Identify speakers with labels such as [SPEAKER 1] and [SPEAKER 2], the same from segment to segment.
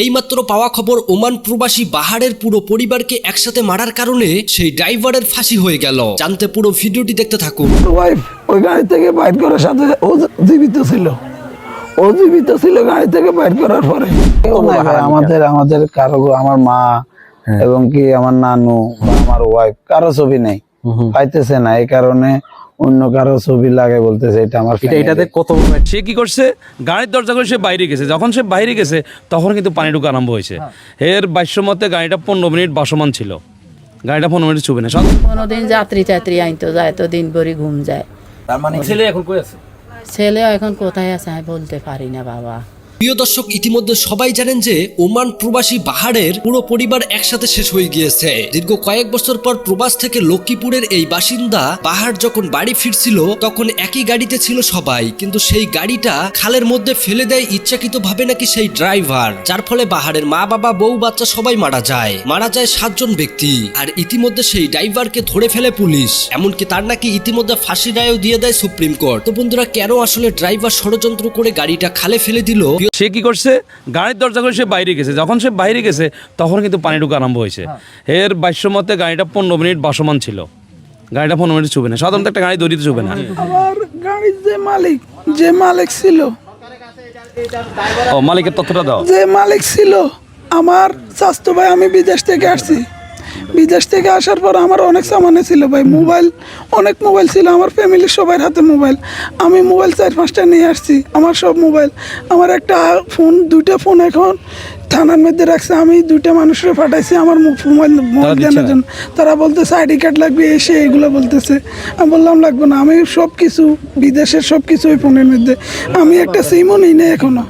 [SPEAKER 1] এইমাত্র পাওয়া খবর ওমান প্রবাসী বাহারের পুরো পরিবারকে একসাথে মারার কারণে সেই ড্রাইভারের ফাঁসি হয়ে গেল। জানতে পুরো ভিডিওটি দেখতে থাকুন।
[SPEAKER 2] ওয়াইফ ওই গাড়ি থেকে বাইর করার সাথে ও জীবিত ছিল। ও জীবিত ছিল গাড়ি থেকে বাইর করার পরে। আমাদের আমাদের কারও আমার মা এবং কি আমার নানু আমার ওয়াইফ কারও ছবি নেই। পাইতেছে না এই কারণে অন্য কারও ছবি লাগে বলতেছে এটা আমার
[SPEAKER 3] এটা এটাতে কত সে কি করছে? গাড়ির দরজা করে সে বাইরে গেছে। যখন সে বাইরে গেছে তখন কিন্তু পানি ঢুকা আরম্ভ হয়েছে। এর বাইশ মতে গাড়িটা পনেরো মিনিট বাসমান ছিল। গাড়িটা পনেরো মিনিট চুবে না। সব-
[SPEAKER 4] কোনোদিন যাত্রী টাত্রী আইনতো যায় তো দিন ভরি ঘুম যায়।
[SPEAKER 3] তার মানে ছেলে এখন কই আছে?
[SPEAKER 4] ছেলে এখন কোথায় আছে আমি বলতে পারি না বাবা।
[SPEAKER 1] প্রিয় দর্শক, ইতিমধ্যে সবাই জানেন যে ওমান প্রবাসী বাহারের পুরো পরিবার একসাথে শেষ হয়ে গিয়েছে। দীর্ঘ কয়েক বছর পর প্রবাস থেকে লক্ষ্মীপুরের এই বাসিন্দা বাহার যখন বাড়ি ফিরছিল, তখন একই গাড়িতে ছিল সবাই। কিন্তু সেই গাড়িটা খালের মধ্যে ফেলে দেয় ইচ্ছাকৃত ভাবে নাকি সেই ড্রাইভার। যার ফলে বাহারের মা, বাবা, বউ, বাচ্চা সবাই মারা যায়। মারা যায় সাতজন ব্যক্তি। আর ইতিমধ্যে সেই ড্রাইভারকে ধরে ফেলে পুলিশ। এমনকি তার নাকি ইতিমধ্যে ফাঁসি রায়ও দিয়ে দেয় সুপ্রিম কোর্ট। তো বন্ধুরা, কেন আসলে ড্রাইভার ষড়যন্ত্র করে গাড়িটা খালে ফেলে দিল?
[SPEAKER 3] সে কি করছে? গাড়ির দরজা করে সে বাইরে গেছে। যখন সে বাইরে গেছে তখন কিন্তু পানি ঢুকা আরম্ভ হয়েছে। এর বাইশ মতে গাড়িটা পনেরো মিনিট বাসমান ছিল। গাড়িটা পনেরো মিনিট চুবে না। সাধারণত একটা গাড়ি দড়িতে চুবে না।
[SPEAKER 2] গাড়ির যে মালিক যে মালিক ছিল।
[SPEAKER 3] ও মালিকের তথ্যটা দাও।
[SPEAKER 2] যে মালিক ছিল আমার স্বাস্থ্য ভাই আমি বিদেশ থেকে আসছি। বিদেশ থেকে আসার পর আমার অনেক সামানে ছিল ভাই মোবাইল অনেক মোবাইল ছিল আমার ফ্যামিলির সবার হাতে মোবাইল। আমি মোবাইল চার পাঁচটা নিয়ে আসছি আমার সব মোবাইল। আমার একটা ফোন দুইটা ফোন এখন থানার মধ্যে রাখছে আমি দুইটা মানুষের পাঠাইছি আমার মোবাইল মোবাইল
[SPEAKER 3] না?
[SPEAKER 2] জন্য। তারা বলতেছে আইডি কার্ড লাগবে এসে এগুলো বলতেছে। আমি বললাম লাগবে না। আমি সব কিছু বিদেশের সব কিছু ওই ফোনের মধ্যে। আমি একটা সিমও নিই না এখনও।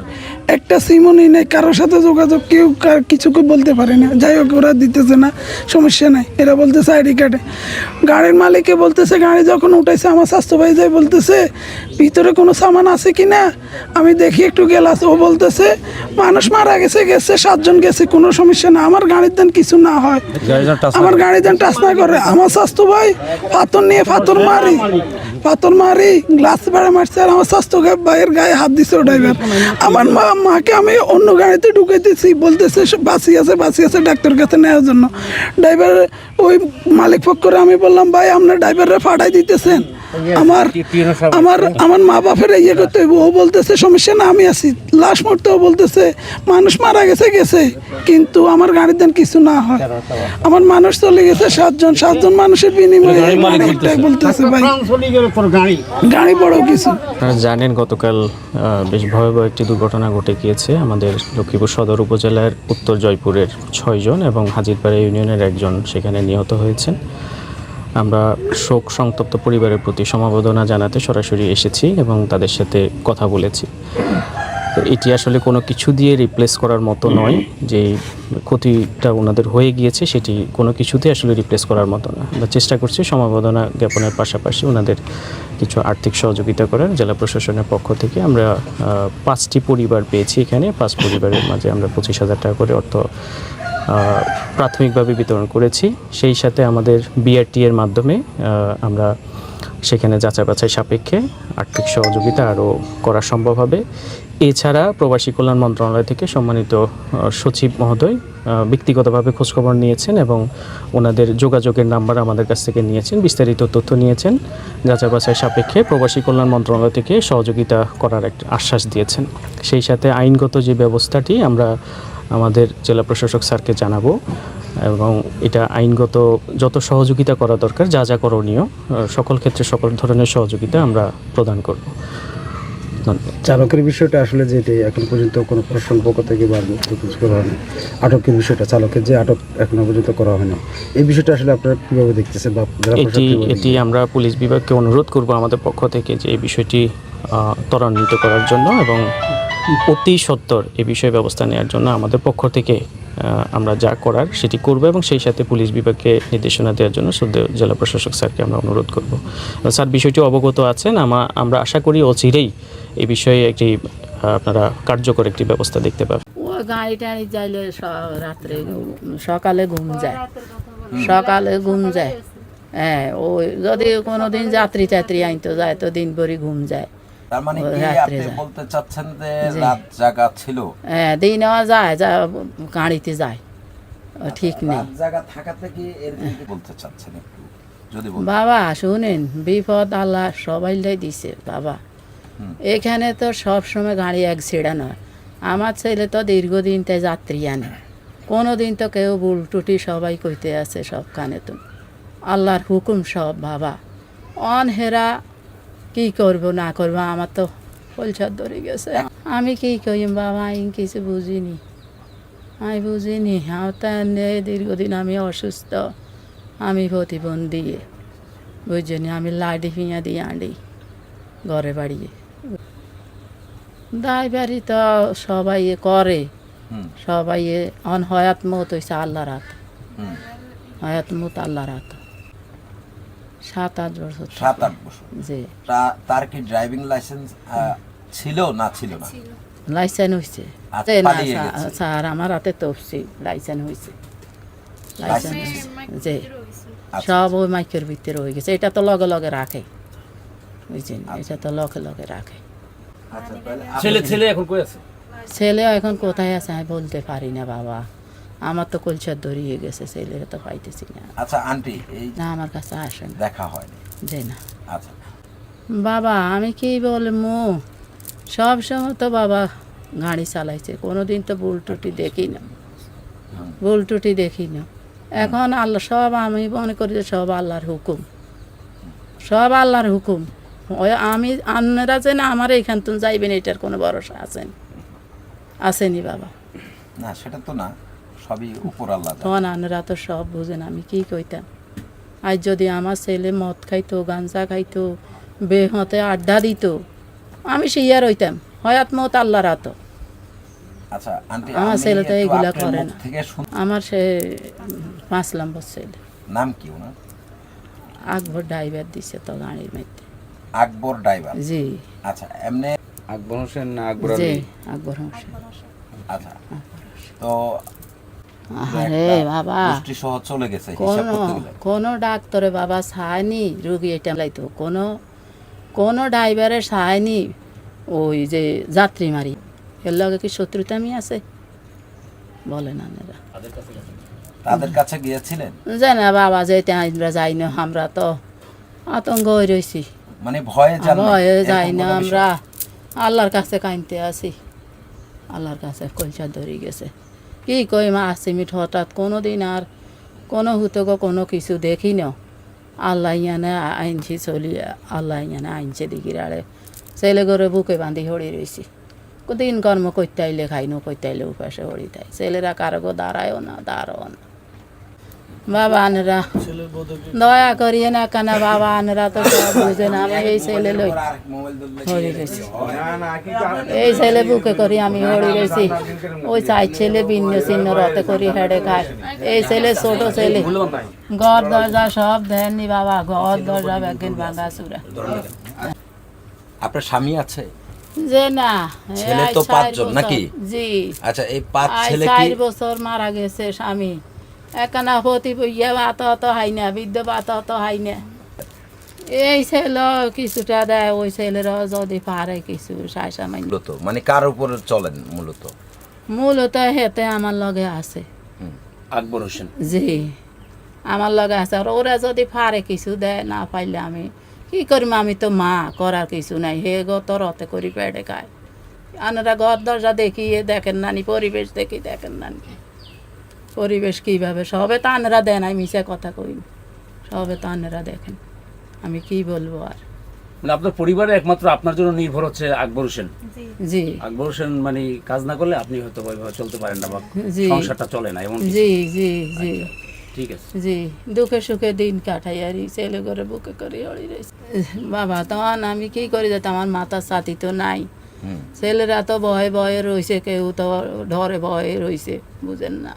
[SPEAKER 2] একটা সিমও নিই নাই কারোর সাথে যোগাযোগ কেউ কিছু কেউ বলতে পারে না। যাই হোক ওরা দিতেছে না সমস্যা নাই। এরা বলতেছে আইডি কার্ডে। গাড়ির মালিকে বলতেছে গাড়ি যখন উঠাইছে আমার স্বাস্থ্য ভাই যাই বলতেছে ভিতরে কোনো সামান আছে কি না? আমি দেখি একটু গেলাস। ও বলতেছে মানুষ মারা গেছে গেছে সাতজন গেছে কোনো সমস্যা না। আমার গাড়ির দেন কিছু না হয়। আমার
[SPEAKER 3] করে।
[SPEAKER 2] গাড়ি যেন টাচ না করে। আমার স্বাস্থ্য ভাই পাথর নিয়ে পাথর মারি। পাথর মারি, গ্লাস বেড়ে মারছে আর আমার স্বাস্থ্য ভাইয়ের গায়ে হাত দিছে ড্রাইভার আমার মা, মাকে আমি অন্য গাড়িতে ঢুকে দিছি বলতেছে বাসি আছে বাসি আছে ডাক্তার কাছে নেওয়ার জন্য। ড্রাইভার ওই মালিক পক্ষরে আমি বললাম, ভাই, আপনার ড্রাইভাররা ফাটাই দিতেছেন। আমার আমার আমার মা বাপের ইয়ে করতে হইব। ও বলতেছে সমস্যা না আমি আছি। লাশ মরতেও বলতেছে মানুষ মারা গেছে গেছে কিন্তু আমার গাড়ির দেন কিছু না হয়। আমার মানুষ চলে গেছে সাতজন সাতজন মানুষের বিনিময়ে বলতেছে। ভাই গাড়ি। বড় কিছু।
[SPEAKER 5] জানেন গতকাল আহ, বেশ ভয়াবহ একটি দুর্ঘটনা ঘটে গিয়েছে। আমাদের লক্ষ্মীপুর সদর উপজেলার উত্তর জয়পুরের ছয়জন এবং হাজিরপাড়া ইউনিয়নের একজন সেখানে নিহত হয়েছেন। আমরা শোক সংতপ্ত পরিবারের প্রতি সমবেদনা জানাতে সরাসরি এসেছি এবং তাদের সাথে কথা বলেছি। তো এটি আসলে কোনো কিছু দিয়ে রিপ্লেস করার মতো নয় যে ক্ষতিটা ওনাদের হয়ে গিয়েছে, সেটি কোনো কিছুতে আসলে রিপ্লেস করার মতো না। আমরা চেষ্টা করছি সমবেদনা জ্ঞাপনের পাশাপাশি ওনাদের কিছু আর্থিক সহযোগিতা করার। জেলা প্রশাসনের পক্ষ থেকে আমরা পাঁচটি পরিবার পেয়েছি এখানে। পাঁচ পরিবারের মাঝে আমরা পঁচিশ হাজার টাকা করে অর্থ প্রাথমিকভাবে বিতরণ করেছি। সেই সাথে আমাদের বিআরটি এর মাধ্যমে আমরা সেখানে যাচাই বাছাই সাপেক্ষে আর্থিক সহযোগিতা আরও করা সম্ভব হবে। এছাড়া প্রবাসী কল্যাণ মন্ত্রণালয় থেকে সম্মানিত সচিব মহোদয় ব্যক্তিগতভাবে খোঁজখবর নিয়েছেন এবং ওনাদের যোগাযোগের নাম্বার আমাদের কাছ থেকে নিয়েছেন, বিস্তারিত তথ্য নিয়েছেন, যাচাই বাছাই সাপেক্ষে প্রবাসী কল্যাণ মন্ত্রণালয় থেকে সহযোগিতা করার একটা আশ্বাস দিয়েছেন। সেই সাথে আইনগত যে ব্যবস্থাটি আমরা আমাদের জেলা প্রশাসক স্যারকে জানাব এবং এটা আইনগত যত সহযোগিতা করা দরকার যা যা করণীয় সকল ক্ষেত্রে সকল ধরনের সহযোগিতা আমরা প্রদান করব।
[SPEAKER 6] চালকের বিষয়টা আসলে যেটি এখন পর্যন্ত কোনো প্রশাসন পক্ষ থেকে বা কিছু করা হয়নি। আটকের বিষয়টা চালকের যে আটক এখনও পর্যন্ত করা হয়নি। এই বিষয়টা আসলে আপনারা কীভাবে দেখতেছেন বা
[SPEAKER 5] এটি এটি আমরা পুলিশ বিভাগকে অনুরোধ করব আমাদের পক্ষ থেকে যে এই বিষয়টি ত্বরান্বিত করার জন্য এবং অতি সত্তর এ বিষয়ে ব্যবস্থা নেওয়ার জন্য আমাদের পক্ষ থেকে আমরা যা করার সেটি করব এবং সেই সাথে পুলিশ বিভাগকে নির্দেশনা দেওয়ার জন্য শ্রদ্ধেয় জেলা প্রশাসক স্যারকে আমরা অনুরোধ করব। স্যার, বিষয়টি অবগত আছেন। আমা- আমরা আশা করি অচিরেই এই বিষয়ে একটি আপনারা কার্যকর একটি ব্যবস্থা দেখতে পাবেন।
[SPEAKER 4] গাড়ি টাড়ি যাইলে রাত্রে সকালে ঘুম যায়। সকালে ঘুম যায়। হ্যাঁ ওই যদি কোনো দিন যাত্রী টাত্রী আইনতো যায়, তো দিন ভরি ঘুম যায়।
[SPEAKER 7] তার মানে কি আপনি। বলতে চাচ্ছেন যে রাত জাগা ছিল?
[SPEAKER 4] হ্যাঁ দিনও যায় যা গাড়িতে যায়। ঠিক নেই।
[SPEAKER 7] রাত জাগা থাকাতে কি এরকম কি বলতে চাচ্ছেন একটু? যদি
[SPEAKER 4] বাবা শুনেন বিপদ আল্লাহ সবাইলাই দিছে বাবা। এখানে তো সব সময় গাড়ি এক ছেড়া নয়। আমার ছেলে তো দীর্ঘদিন তাই যাত্রী আনে। কোনো দিন তো কেউ ভুল টুটি সবাই কইতে আছে সবখানে তো। আল্লাহর হুকুম সব বাবা। অন হেরা কি করব না করব আমার তো পলসার ধরে গেছে। আমি কি করি বাবা আমি কিছু বুঝিনি। আমি বুঝিনি আমার দীর্ঘদিন আমি অসুস্থ। আমি প্রতিবন্ধী বুঝছি আমি লাডি ফিয়া দিয়ে আনি ঘরে বাড়িয়ে। দায় বাড়ি তো সবাই করে। সবাই অন হয়াত মত হয়েছে আল্লাহর হাত।
[SPEAKER 7] হুম,
[SPEAKER 4] হয়াত মত আল্লাহর হাত। সাত আট বছর
[SPEAKER 7] সাত আট বছর।
[SPEAKER 4] জি।
[SPEAKER 7] তার কি ড্রাইভিং লাইসেন্স ছিল না ছিল না?
[SPEAKER 4] লাইসেন্স হয়েছে
[SPEAKER 7] আচ্ছা,
[SPEAKER 4] স্যার- আমার হাতে লাইসেন্স হয়েছে লাইসেন্স জি।
[SPEAKER 7] আচ্ছা,
[SPEAKER 4] সব ওই মাইকের ভিতরে হয়ে গেছে। এটা তো লগে লগে রাখে। বুঝছেন?
[SPEAKER 7] আচ্ছা।
[SPEAKER 4] এটা তো লগে লগে রাখে।
[SPEAKER 7] আচ্ছা
[SPEAKER 3] ছেলে ছেলে এখন কই আছে?
[SPEAKER 4] ছেলে এখন কোথায় আছে আমি বলতে পারি না বাবা। আমার তো কলচার ধরিয়ে গেছে ছেলেরা তো পাইতেছি না।
[SPEAKER 7] আচ্ছা আন্টি এই
[SPEAKER 4] না আমার কাছে আসে না
[SPEAKER 7] দেখা হয়নি।
[SPEAKER 4] যে না।
[SPEAKER 7] আচ্ছা।
[SPEAKER 4] বাবা আমি কি বলব সব সময় তো বাবা গাড়ি চালাইছে কোনো দিন তো ভুল টুটি দেখি না। ভুল টুটি দেখি না। এখন আল্লাহ সব আমি মনে করি যে সব আল্লাহর হুকুম। সব আল্লাহর হুকুম। ওই আমি আপনারা যে না আমার এইখান তুমি যাইবেন এটার কোনো ভরসা আছেন আসেনি বাবা।
[SPEAKER 7] না সেটা তো না। সবই উপর আল্লাহ।
[SPEAKER 4] তখন আপনারা তো সব বুঝেন আমি কি কইতাম? আজ যদি আমার ছেলে মদ খাইতো গাঞ্জা খাইতো বেহতে আড্ডা দিত আমি সেইয়া রইতাম হয়াত মত আল্লাহর হাত
[SPEAKER 7] আচ্ছা আন্টি
[SPEAKER 4] আমার ছেলে তো
[SPEAKER 7] একটু
[SPEAKER 4] এগুলা করে না। আমার সে পাঁচ নম্বর ছেলে।
[SPEAKER 7] নাম কি ওনার?
[SPEAKER 4] আকবর ড্রাইভার দিছে তো গাড়ির মধ্যে।
[SPEAKER 7] আকবর ড্রাইভার?
[SPEAKER 4] জি।
[SPEAKER 7] আচ্ছা এমনি
[SPEAKER 8] আকবর হোসেন না আকবর
[SPEAKER 4] জি আকবর হোসেন।
[SPEAKER 7] আচ্ছা তো
[SPEAKER 4] আরে বাবা
[SPEAKER 7] পুষ্টি সহ চলে গেছে হিসাব
[SPEAKER 4] কোনো
[SPEAKER 7] করতে গেলে।
[SPEAKER 4] কোনো ডাক্তারে বাবা সায়নি রুগী এটা লাইতো। কোনো কোনো ড্রাইভারে সায়নি ওই যে যাত্রী মারি। এর লগে কি শত্রুতামি আছে? বলেন আপনারা
[SPEAKER 7] তাদের কাছে গিয়েছিলেন?
[SPEAKER 4] যে না বাবা যেতে আমরা যাই না আমরা তো আতঙ্ক হয়ে রয়েছি
[SPEAKER 7] মানে ভয়ে যান না?
[SPEAKER 4] ভয়ে যাই না আমরা? আল্লাহর কাছে কাইনতে আছি। আল্লাহর কাছে কলসা ধরে গেছে। কি কই মা আসিমিট হঠাৎ কোনো দিন আর কোনো হুতক কোনো কিছু দেখি না আল্লাহ ইয়ানে আইনছি চলি, আল্লাহ ইয়ানে আইনছে দিগিরাড়ে ছেলে ঘরে বুকে বাঁধি হড়ি রয়েছি দিন কর্ম করতে আইলে খাইনো করতে আইলে উপাসে হড়ি তাই। ছেলেরা কারও দাঁড়ায়ও না, দাঁড়াও না। বাবা আনরা। দয়া করিয়ে না কেন বাবা আনরা তো সব বুঝে না আমি এই ছেলে লই। হরি গেছি। এই ছেলে বুকে করি আমি হরি গেছি। ওই চাই ছেলে ভিন্ন চিহ্ন রতে করি হেডে খায়। এই ছেলে ছোট ছেলে। ঘর দরজা সব দেননি বাবা ঘর দরজা একদিন ভাঙা চুরা
[SPEAKER 7] আপনার স্বামী আছে?
[SPEAKER 4] যে না
[SPEAKER 7] ছেলে তো পাঁচজন নাকি?
[SPEAKER 4] জি।
[SPEAKER 7] আচ্ছা এই পাঁচ ছেলে কি
[SPEAKER 4] বছর মারা গেছে স্বামী। একানা হতি ইয়ে বাত হতো হাই না বৃদ্ধ বাত হতো হাই না। এই ছেলে কিছুটা দেয় ওই ছেলেরা যদি পারে কিছু সাই
[SPEAKER 7] মূলত মানে কার উপরে চলেন মূলত?
[SPEAKER 4] মূলত হেতে আমার লগে আছে।
[SPEAKER 3] আকবর হোসেন।
[SPEAKER 4] জি আমার লগে আছে। আর ওরা যদি পারে কিছু দেয় না পাইলে আমি কি করিম? আমি তো মা করার কিছু নাই। হে গো তো রতে করি পেটে খায়। আনারা ঘর দরজা দেখি দেখেন নানি পরিবেশ দেখি দেখেন নানি। পরিবেশ কীভাবে? সবে তো আনারা দেন আমি মিশে কথা কই। সবে তো আনারা দেখেন আমি কি বলব আর?
[SPEAKER 3] মানে আপনার পরিবারে একমাত্র আপনার জন্য নির্ভর হচ্ছে আকবর হোসেন।
[SPEAKER 4] জি।
[SPEAKER 3] আকবর হোসেন মানে কাজ না করলে আপনি হয়তো চলতে পারেন না বা
[SPEAKER 4] জি।
[SPEAKER 3] সংসারটা চলে না এমন
[SPEAKER 4] জি জি জি।
[SPEAKER 3] ঠিক আছে।
[SPEAKER 4] জি দুঃখে সুখে দিন কাটাই আর এই ছেলে করে বুকে করে অড়ি রয়েছে বাবা তখন আমি কি করি যেত আমার মাথার সাথী তো নাই? ছেলেরা তো ভয়ে ভয়ে রয়েছে কেউ তো ধরে ভয়ে রয়েছে বুঝেন না।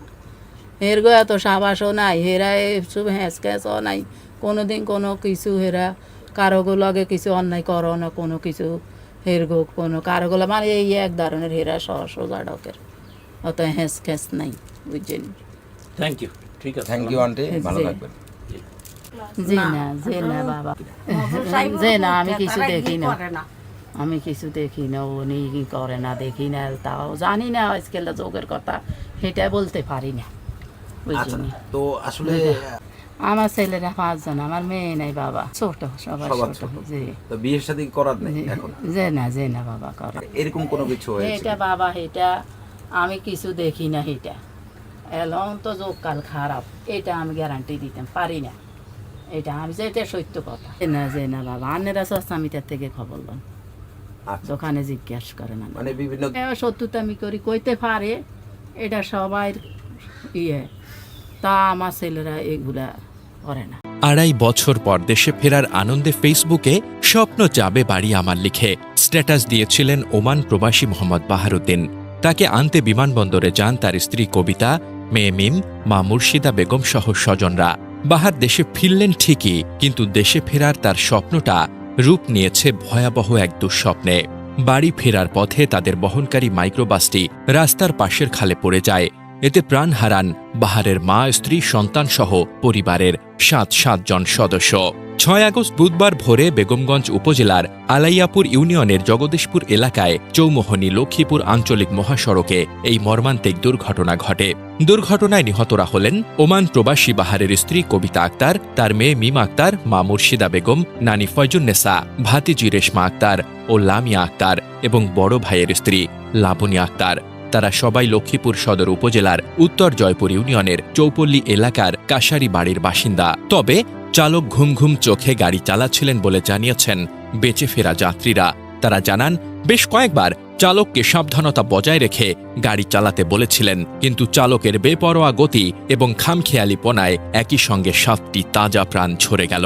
[SPEAKER 4] এর গো এত সাবাসও নাই হেরা সব হ্যাঁস ক্যাঁচও নাই। কোনো দিন কোনো কিছু হেরা কারও গো লগে কিছু অন্যায় করো না কোনো কিছু হের গো কোনো কারও গোলা মানে এই এক ধরনের হেরা সহ সোজা ডকের অত হ্যাঁস ক্যাঁচ নাই বুঝছেন?
[SPEAKER 3] থ্যাংক ইউ ঠিক আছে।
[SPEAKER 7] থ্যাংক ইউ আন্টি ভালো
[SPEAKER 4] জি।
[SPEAKER 7] থাকবেন।
[SPEAKER 4] জি না জি না বাবা। জি না আমি কিছু দেখি না। আমি কিছু দেখি না উনি কি করে না দেখি না তাও জানি না আজকাল যোগের কথা সেটা বলতে পারি না।
[SPEAKER 7] তো আসলে
[SPEAKER 4] আমার ছেলেরা পাঁচজন আমার মেয়ে নাই বাবা ছোট সবার ছোট। জি।
[SPEAKER 7] তো বিয়ের সাথে করার নেই এখন?
[SPEAKER 4] যে না যে না বাবা করে
[SPEAKER 7] এরকম কোনো কিছু হয়েছে?
[SPEAKER 4] এটা বাবা এটা আমি কিছু দেখি না এটা। এলং তো যোগকাল খারাপ এটা আমি গ্যারান্টি দিতাম পারি না। এটা আমি যে এটা সত্য কথা। যে না যে না বাবা আন্নেরা সস্তা আমি তার থেকে খবর লন।
[SPEAKER 7] আচ্ছা।
[SPEAKER 4] দোকানে জিজ্ঞাসা করে না
[SPEAKER 7] মানে বিভিন্ন
[SPEAKER 4] সত্যতা আমি করি কইতে পারে এটা সবাই ইয়ে। তা আমার ছেলেরা এগুলা করে না।
[SPEAKER 8] আড়াই বছর পর দেশে ফেরার আনন্দে ফেসবুকে স্বপ্ন যাবে বাড়ি আমার লিখে। স্ট্যাটাস দিয়েছিলেন ওমান প্রবাসী মোহাম্মদ বাহারুদ্দিন। তাকে আনতে বিমানবন্দরে যান তার স্ত্রী কবিতা, মেয়ে মিম, মা মুর্শিদা বেগম সহ স্বজনরা। বাহার দেশে ফিরলেন ঠিকই, কিন্তু দেশে ফেরার তার স্বপ্নটা রূপ নিয়েছে ভয়াবহ এক দুঃস্বপ্নে। বাড়ি ফেরার পথে তাদের বহনকারী মাইক্রোবাসটি রাস্তার পাশের খালে পড়ে যায়। এতে প্রাণ হারান বাহারের মা, স্ত্রী, সন্তান সহ পরিবারের সাত, সাতজন সদস্য। ছয় আগস্ট বুধবার ভোরে বেগমগঞ্জ উপজেলার আলাইয়াপুর ইউনিয়নের জগদীশপুর এলাকায় চৌমোহনী লক্ষ্মীপুর আঞ্চলিক মহাসড়কে এই মর্মান্তিক দুর্ঘটনা ঘটে। দুর্ঘটনায় নিহতরা হলেন ওমান প্রবাসী বাহারের স্ত্রী কবিতা আক্তার, তার মেয়ে মিম আক্তার, মা মুর্শিদা বেগম, নানি ফয়জুন্নেসা ভাতিজি রেশমা আক্তার ও লামিয়া আক্তার এবং বড় ভাইয়ের স্ত্রী লাবণী আক্তার। তারা সবাই লক্ষ্মীপুর সদর উপজেলার উত্তর জয়পুর ইউনিয়নের চৌপল্লী এলাকার কাশারি বাড়ির বাসিন্দা। তবে চালক ঘুম ঘুম চোখে গাড়ি চালাচ্ছিলেন বলে জানিয়েছেন বেঁচে ফেরা যাত্রীরা। তারা জানান, বেশ কয়েকবার চালককে সাবধানতা বজায় রেখে গাড়ি চালাতে বলেছিলেন, কিন্তু চালকের বেপরোয়া গতি এবং খামখেয়ালিপনায় একই সঙ্গে সাতটি তাজা প্রাণ ঝরে গেল।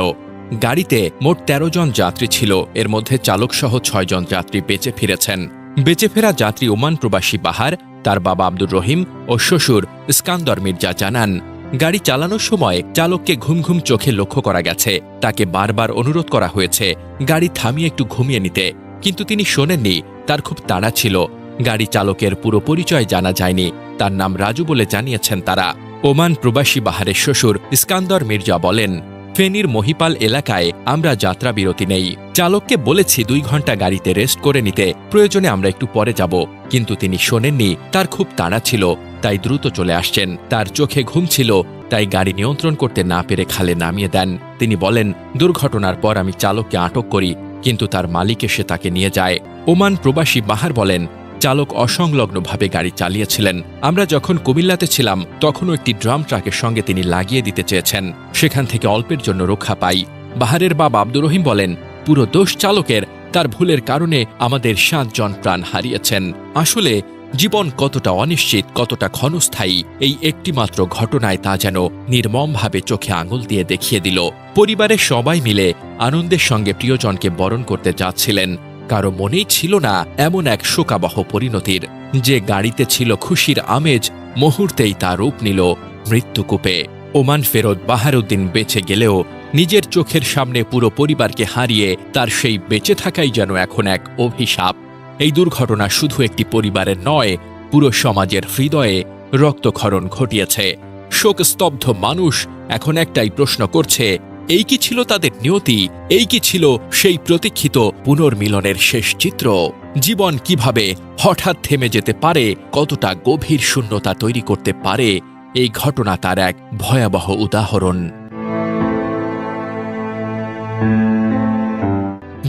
[SPEAKER 8] গাড়িতে মোট ১৩ জন যাত্রী ছিল, এর মধ্যে চালকসহ ছয়জন যাত্রী বেঁচে ফিরেছেন। বেঁচে ফেরা যাত্রী ওমান প্রবাসী বাহার, তার বাবা আব্দুর রহিম ও শ্বশুর স্কান্দর মির্জা জানান, গাড়ি চালানোর সময় চালককে ঘুম ঘুম চোখে লক্ষ্য করা গেছে। তাকে বারবার অনুরোধ করা হয়েছে, গাড়ি থামিয়ে একটু ঘুমিয়ে নিতে। কিন্তু তিনি শোনেননি, তার খুব তাড়া ছিল। গাড়ি চালকের পুরো পরিচয় জানা যায়নি, তার নাম রাজু বলে জানিয়েছেন তারা। ওমান প্রবাসী বাহারের শ্বশুর ইস্কান্দর মির্জা বলেন ফেনীর মহিপাল এলাকায় আমরা যাত্রা বিরতি নেই। চালককে বলেছি দুই ঘণ্টা গাড়িতে রেস্ট করে নিতে, প্রয়োজনে আমরা একটু পরে যাব। কিন্তু তিনি শোনেননি, তার খুব তাড়া ছিল, তাই দ্রুত চলে আসছেন। তার চোখে ঘুম ছিল, তাই গাড়ি নিয়ন্ত্রণ করতে না পেরে খালে নামিয়ে দেন। তিনি বলেন, দুর্ঘটনার পর আমি চালককে আটক করি, কিন্তু তার মালিক এসে তাকে নিয়ে যায়। ওমান প্রবাসী বাহার বলেন চালক অসংলগ্নভাবে গাড়ি চালিয়েছিলেন। আমরা যখন কুমিল্লাতে ছিলাম, তখনও একটি ড্রাম ট্রাকের সঙ্গে তিনি লাগিয়ে দিতে চেয়েছেন। সেখান থেকে অল্পের জন্য রক্ষা পাই। বাহারের বাবা আব্দুর রহিম বলেন, পুরো দোষ চালকের, তার ভুলের কারণে আমাদের সাতজন প্রাণ হারিয়েছেন। আসলে, জীবন কতটা অনিশ্চিত, কতটা ক্ষণস্থায়ী, এই একটিমাত্র ঘটনায় তা যেন নির্মমভাবে চোখে আঙুল দিয়ে দেখিয়ে দিল। পরিবারের সবাই মিলে আনন্দের সঙ্গে প্রিয়জনকে বরণ করতে যাচ্ছিলেন। কারও মনেই ছিল না এমন এক শোকাবহ পরিণতির। যে গাড়িতে ছিল খুশির আমেজ, মুহূর্তেই তা রূপ নিল মৃত্যুকূপে। ওমান ফেরত বাহারুদ্দিন বেঁচে গেলেও নিজের চোখের সামনে পুরো পরিবারকে হারিয়ে তার সেই বেঁচে থাকাই যেন এখন এক অভিশাপ। এই দুর্ঘটনা শুধু একটি পরিবারের নয়, পুরো সমাজের হৃদয়ে রক্তক্ষরণ ঘটিয়েছে। শোকস্তব্ধ মানুষ এখন একটাই প্রশ্ন করছে এই কি ছিল তাদের নিয়তি? এই কি ছিল সেই প্রতীক্ষিত পুনর্মিলনের শেষ চিত্র? জীবন কীভাবে হঠাৎ থেমে যেতে পারে? কতটা গভীর শূন্যতা তৈরি করতে পারে? এই ঘটনা তার এক ভয়াবহ উদাহরণ।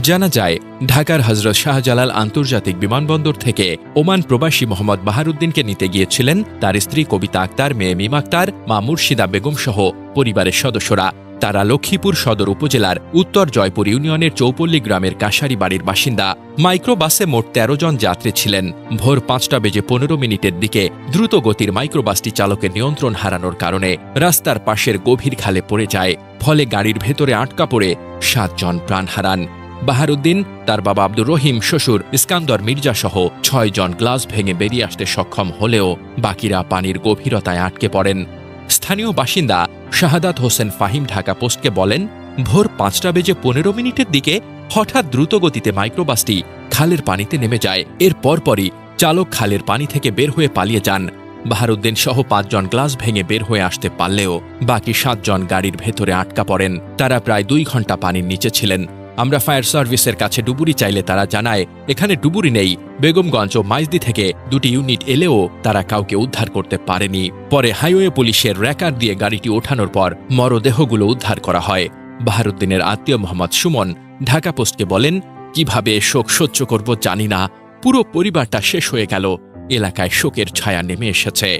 [SPEAKER 8] জানা যায়, ঢাকার হজরত শাহজালাল আন্তর্জাতিক বিমানবন্দর থেকে ওমান প্রবাসী মোহাম্মদ বাহারুদ্দিনকে নিতে গিয়েছিলেন। তার স্ত্রী কবিতা আক্তার, মেয়ে মিম আক্তার, মা মুর্শিদা বেগম সহ পরিবারের সদস্যরা। তারা লক্ষ্মীপুর সদর উপজেলার উত্তর জয়পুর ইউনিয়নের চৌপল্লী গ্রামের কাশারি বাড়ির বাসিন্দা মাইক্রোবাসে মোট ১৩ জন যাত্রী ছিলেন। ভোর পাঁচটা বেজে পনেরো মিনিটের দিকে দ্রুত গতির মাইক্রোবাসটি চালকের নিয়ন্ত্রণ হারানোর কারণে রাস্তার পাশের গভীর খালে পড়ে যায়। ফলে গাড়ির ভেতরে আটকা পড়ে সাতজন প্রাণ হারান। বাহারুদ্দিন, তার বাবা আব্দুর রহিম, শ্বশুর ইস্কান্দর মির্জা সহ ছয় জন গ্লাস ভেঙে বেরিয়ে আসতে সক্ষম হলেও বাকিরা পানির গভীরতায় আটকে পড়েন। স্থানীয় বাসিন্দা শাহাদাত হোসেন ফাহিম ঢাকা পোস্টকে বলেন, ভোর পাঁচটা বেজে পনেরো মিনিটের দিকে হঠাৎ দ্রুতগতিতে মাইক্রোবাসটি খালের পানিতে নেমে যায়। এর পরপরই চালক খালের পানি থেকে বের হয়ে পালিয়ে যান। বাহারুদ্দিন সহ পাঁচজন গ্লাস ভেঙে বের হয়ে আসতে পারলেও বাকি সাতজন গাড়ির ভেতরে আটকা পড়েন। তারা প্রায় দুই ঘণ্টা পানির নিচে ছিলেন। আমরা ফায়ার সার্ভিসের কাছে ডুবুরি চাইলে তারা জানায়, এখানে ডুবুরি নেই। বেগমগঞ্জ ও মাইজদি থেকে দুটি ইউনিট এলেও তারা কাউকে উদ্ধার করতে পারেনি। পরে হাইওয়ে পুলিশের র্যাকার দিয়ে গাড়িটি ওঠানোর পর মরদেহগুলো উদ্ধার করা হয়। বাহারুদ্দিনের আত্মীয় মোহাম্মদ সুমন ঢাকা পোস্টকে বলেন, কীভাবে শোক সহ্য করব জানি না। পুরো পরিবারটা শেষ হয়ে গেল। এলাকায় শোকের ছায়া নেমে এসেছে।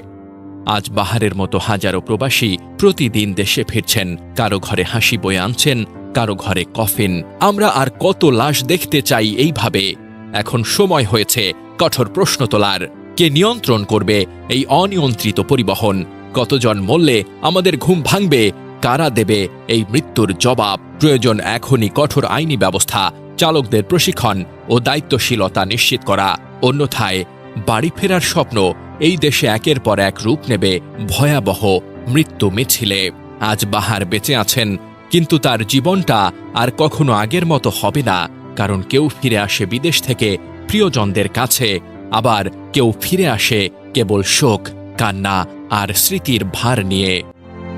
[SPEAKER 8] আজ বাহারের মতো হাজারো প্রবাসী প্রতিদিন দেশে ফিরছেন, কারও ঘরে হাসি বয়ে আনছেন, কারও ঘরে কফিন। আমরা আর কত লাশ দেখতে চাই এইভাবে। এখন সময় হয়েছে কঠোর প্রশ্ন তোলার। কে নিয়ন্ত্রণ করবে এই অনিয়ন্ত্রিত পরিবহন? কতজন মরলে আমাদের ঘুম ভাঙবে? কারা দেবে এই মৃত্যুর জবাব? প্রয়োজন এখনই কঠোর আইনি ব্যবস্থা, চালকদের প্রশিক্ষণ ও দায়িত্বশীলতা নিশ্চিত করা। অন্যথায় বাড়ি ফেরার স্বপ্ন এই দেশে একের পর এক রূপ নেবে ভয়াবহ মৃত্যু মিছিলে। আজ বাহার বেঁচে আছেন, কিন্তু তার জীবনটা আর কখনো আগের মতো হবে না, কারণ কেউ ফিরে আসে বিদেশ থেকে প্রিয়জনদের কাছে, আবার কেউ ফিরে আসে কেবল শোক, কান্না আর স্মৃতির ভার নিয়ে।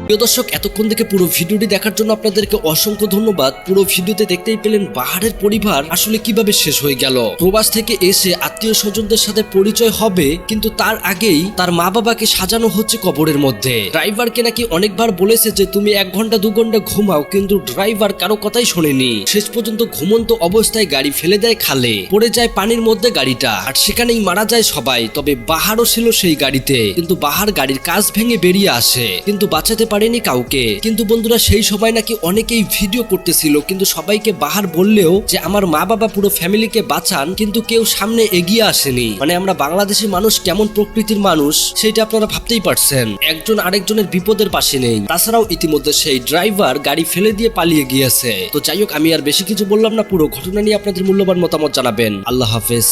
[SPEAKER 1] প্রিয় দর্শক, এতক্ষণ থেকে পুরো ভিডিওটি দেখার জন্য আপনাদেরকে অসংখ্য ধন্যবাদ। পুরো ভিডিওতে দেখতেই পেলেন বাহারের পরিবার আসলে কীভাবে শেষ হয়ে গেল। প্রবাস থেকে এসে আত্মীয় স্বজনদের সাথে পরিচয় হবে, কিন্তু তার আগেই তার মা বাবাকে সাজানো হচ্ছে কবরের মধ্যে। ড্রাইভারকে নাকি অনেকবার বলেছে যে, তুমি এক ঘণ্টা, দু ঘণ্টা ঘুমাও, কিন্তু ড্রাইভার কারও কথাই শোনেনি। শেষ পর্যন্ত ঘুমন্ত অবস্থায় গাড়ি ফেলে দেয় খালে। পড়ে যায় পানির মধ্যে গাড়িটা, আর সেখানেই মারা যায় সবাই, তবে বাহারও ছিল সেই গাড়িতে। কিন্তু বাহার গাড়ির কাজ ভেঙে বেরিয়ে আসে। কিন্তু বাঁচাতে পারেনি কাউকে। কিন্তু বন্ধুরা, সেই সময় নাকি অনেকেই ভিডিও করতেছিল, কিন্তু সবাইকে বাহার বললেও যে আমার মা বাবা পুরো ফ্যামিলিকে বাঁচান, কিন্তু কেউ সামনে এগিয়ে আসেনি। মানে আমরা বাংলাদেশি মানুষ কেমন প্রকৃতির মানুষ, সেটা আপনারা ভাবতেই পারছেন। একজন আরেকজনের বিপদের পাশে নেই। তাছাড়াও ইতিমধ্যে সেই ড্রাইভার গাড়ি ফেলে দিয়ে পালিয়ে গিয়েছে। তো যাই হোক, আমি আর বেশি কিছু বললাম না, পুরো ঘটনা নিয়ে আপনাদের মূল্যবান মতামত জানাবেন। আল্লাহ হাফেজ।